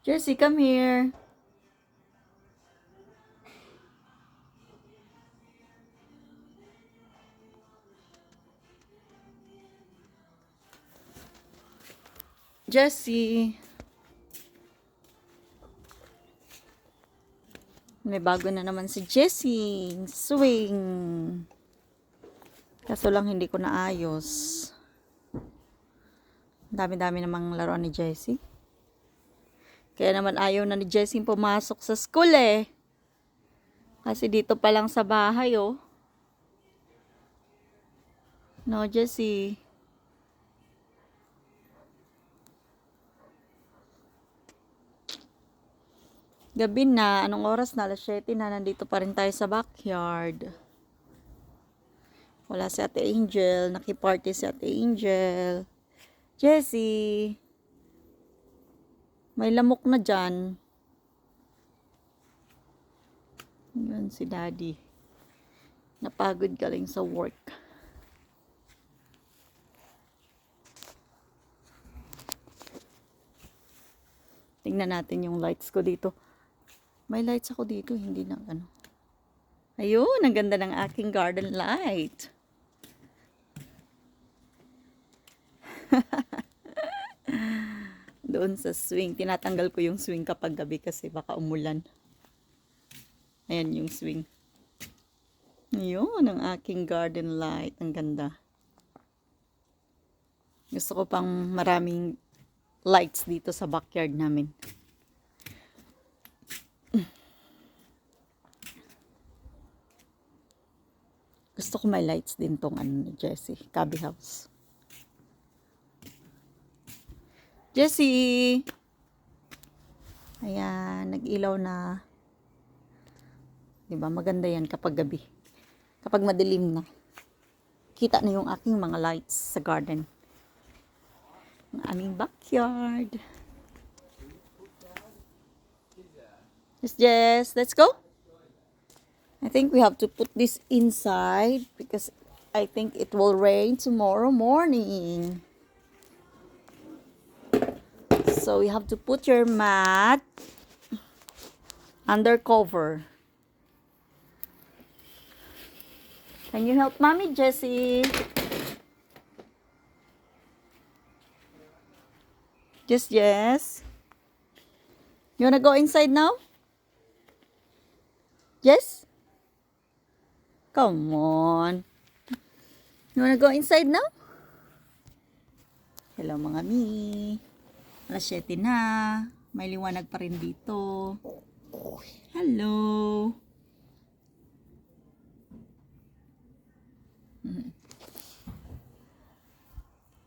Jessie, come here. Jessie. May bago na naman si Jessie. Swing. Kaso lang hindi ko naayos. Dami-dami namang laruan ni Jessie. Kaya naman ayaw na ni Jessie pumasok sa school eh. Kasi dito pa lang sa bahay oh. No, Jessie. Gabi na, anong oras na? Alas 7 na, nandito pa rin tayo sa backyard. Wala si Ate Angel, nakiparty si Ate Angel. Jessie, may lamok na dyan. Yun si Daddy. Napagod galing sa work. Tingnan natin yung lights ko dito. May lights ako dito, hindi na ano. Ayun, ang ganda ng aking garden light. Doon sa swing. Tinatanggal ko yung swing kapag gabi kasi baka umulan. Ayan yung swing. Ayun, ang aking garden light. Ang ganda. Gusto ko pang maraming lights dito sa backyard namin. Gusto ko may lights din tong ano ni Jessie, Cubby House. Jessie! Ayan, nag-ilaw na. 'Di ba Maganda yan kapag gabi. Kapag madilim na. Kita na yung aking mga lights sa garden. Ang aming backyard. Yes, Jess, let's go. I think we have to put this inside because I think it will rain tomorrow morning. So you have to put your mat under cover. Can you help mommy, Jessie? Just yes. You wanna go inside now? Yes? Come on. You wanna go inside now? Hello mga mi. Alas 7 na. May liwanag pa rin dito. Hello.